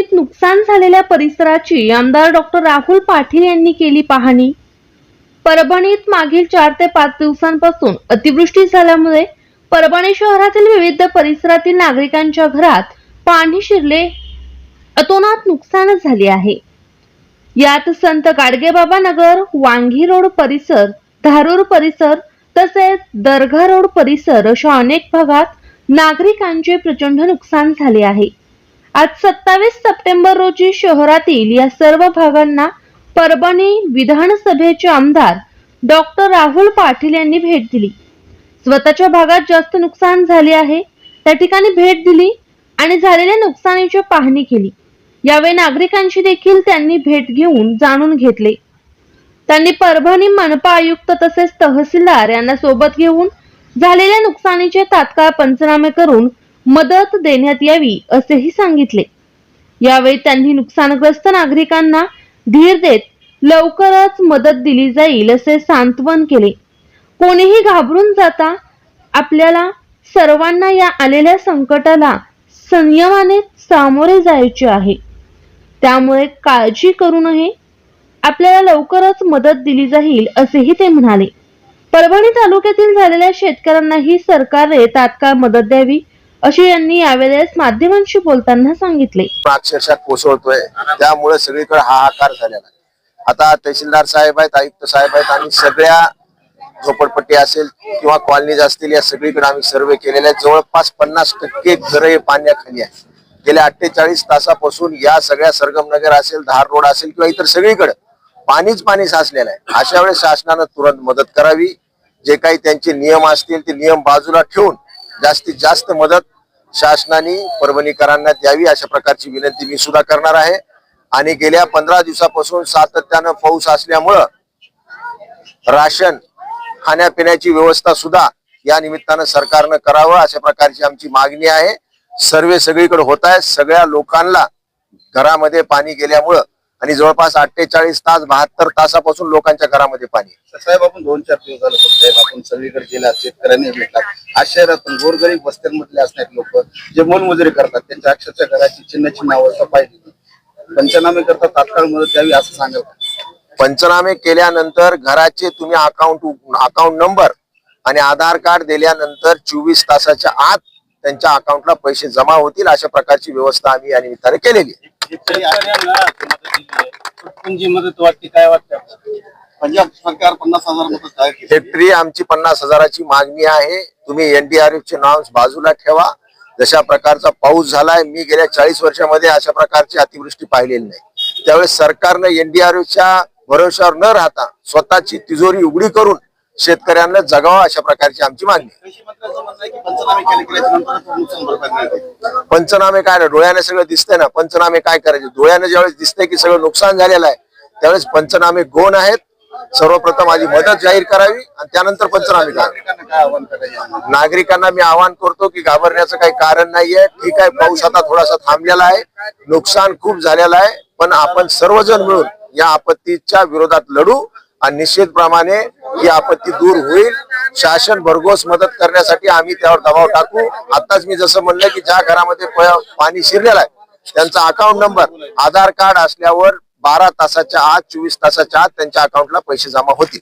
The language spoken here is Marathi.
परभणीत नुकसान झालेल्या परिसराची आमदार डॉक्टर राहुल पाटील यांनी केली पाहणी. परभणीत मागील चार ते पाच दिवसांपासून अतिवृष्टी झाल्यामुळे परभणी शहरातील विविध परिसरातील नागरिकांच्या घरात पाणी शिरले. अतोनात नुकसान झाले आहे. यात संत गाडगेबाबा नगर वांगी रोड परिसर धारूर परिसर तसेच दर्गा रोड परिसर अशा अनेक भागात नागरिकांचे प्रचंड नुकसान झाले आहे. आज सत्तावीस सप्टेंबर रोजी शहरातील या सर्व भागांना परभणी विधानसभेचे आमदार डॉक्टर राहुल पाटील यांनी भेट दिली. स्वतःच्या भागात जास्त नुकसान झाले आहे त्या ठिकाणी भेट दिली आणि झालेल्या नुकसानीची पाहणी केली. यावेळी नागरिकांची देखील त्यांनी भेट घेऊन जाणून घेतले. त्यांनी परभणी मनपा आयुक्त तसेच तहसीलदार यांना सोबत घेऊन झालेल्या नुकसानीचे तात्काळ पंचनामे करून मदत देण्यात यावी असेही सांगितले. यावेळी त्यांनी नुकसानग्रस्त नागरिकांना धीर देत लवकरच मदत दिली जाईल असे सांत्वन केले. कोणीही घाबरून जाता आपल्याला सर्वांना या आलेल्या संकटाला संयमाने सामोरे जायचे आहे. त्यामुळे काळजी करू नये आपल्याला लवकरच मदत दिली जाईल असेही ते म्हणाले. परभणी तालुक्यातील झालेल्या शेतकऱ्यांनाही सरकारने तात्काळ मदत द्यावी असे यांनी यावेळेस माध्यमांशी बोलताना सांगितले. अक्षरशः कोसळतोय. त्यामुळे सगळीकडे हाहाकार झालेला आहे. आता तहसीलदार साहेब आहेत आयुक्त साहेब आहेत आणि सगळ्या झोपडपट्टी असेल किंवा कॉलनीज असतील या सगळीकडे आम्ही सर्वे केलेले आहेत. जवळपास पन्नास टक्के घरं हे पाण्याखाली आहे गेल्या अठ्ठेचाळीस तासापासून या सगळ्या सरगमनगर असेल धार रोड असेल किंवा इतर सगळीकडे पाणीच पाणी साचलेलं आहे. अशा वेळेस शासनानं तुरंत मदत करावी. जे काही त्यांचे नियम असतील ते नियम बाजूला ठेवून जास्तीत जास्त मदत शासनाने परभणीकरांना द्यावी अशा प्रकारची विनंती मी सुद्धा करणार आहे. आणि गेल्या पंधरा दिवसापासून सातत्यानं पाऊस असल्यामुळं राशन खाण्यापिण्याची व्यवस्था सुद्धा या निमित्तानं सरकारनं करावं अशा प्रकारची आमची मागणी आहे. सर्वे सगळीकडे होत आहे सगळ्या लोकांना घरामध्ये पाणी गेल्यामुळं आणि जवळपास अठ्ठेचाळीस तास बहात्तर तासापासून लोकांच्या घरामध्ये पाणी. साहेब आपण दोन चार दिवस झालं साहेब आपण सगळीकडे गेला शेतकऱ्यांनी भेटला आज शहरातून गोरगरीब वस्त्यांमधले असणारे लोक जे मोलमजुरी करतात त्यांच्या अक्षरशः घराची चिन्ह चिन्ह अवस्था पाहिजे पंचनामे करता तात्काळ मदत द्यावी असं सांगाल पंचनामे केल्यानंतर घराचे तुम्ही अकाउंट अकाउंट नंबर आणि आधार कार्ड दिल्यानंतर चोवीस तासाच्या आत त्यांच्या अकाउंटला पैसे जमा होतील अशा प्रकारची व्यवस्था आम्ही या निमित्ताने केलेली आहे. जी मदत वाटते काय वाटतं पंजाब सरकार पन्नास हजार मदत जाहीर केली. हेक्टरी आमची पन्नास हजाराची मागणी आहे. तुम्ही एनडीआरएफ चे नाव बाजूला ठेवा. जशा प्रकारचा पाऊस झालाय मी गेल्या चाळीस वर्षामध्ये अशा प्रकारची अतिवृष्टी पाहिलेली नाही. त्यावेळेस सरकारनं एनडीआरएफच्या भरोश्यावर न राहता स्वतःची तिजोरी उघडी करून शेतकऱ्यांना जगावं अशा प्रकारची आमची मागणी पंचनामे काय ना डोळ्याने सगळं दिसतंय ना. पंचनामे काय करायचे? डोळ्याने ज्यावेळेस दिसतंय की सगळं नुकसान झालेलं आहे त्यावेळेस पंचनामे गोण आहेत. सर्वप्रथम आधी मदत जाहीर करावी आणि त्यानंतर पंचनामे करावे. नागरिकांना मी आवाहन करतो की घाबरण्याचं काही कारण नाहीये. ठीक आहे पाऊस आता थोडासा थांबलेला आहे. नुकसान खूप झालेलं आहे. पण आपण सर्वजण मिळून या आपत्तीच्या विरोधात लढू. आणि निश्चितप्रमाणे ही आपत्ती दूर होईल. शासन भरघोस मदत करण्यासाठी आम्ही त्यावर दबाव टाकू. आताच मी जसं म्हणलं की ज्या घरामध्ये प- पाणी शिरलेलं आहे त्यांचा अकाउंट नंबर आधार कार्ड असल्यावर बारा तासाच्या आत चोवीस तासाच्या आत त्यांच्या अकाउंटला पैसे जमा होतील.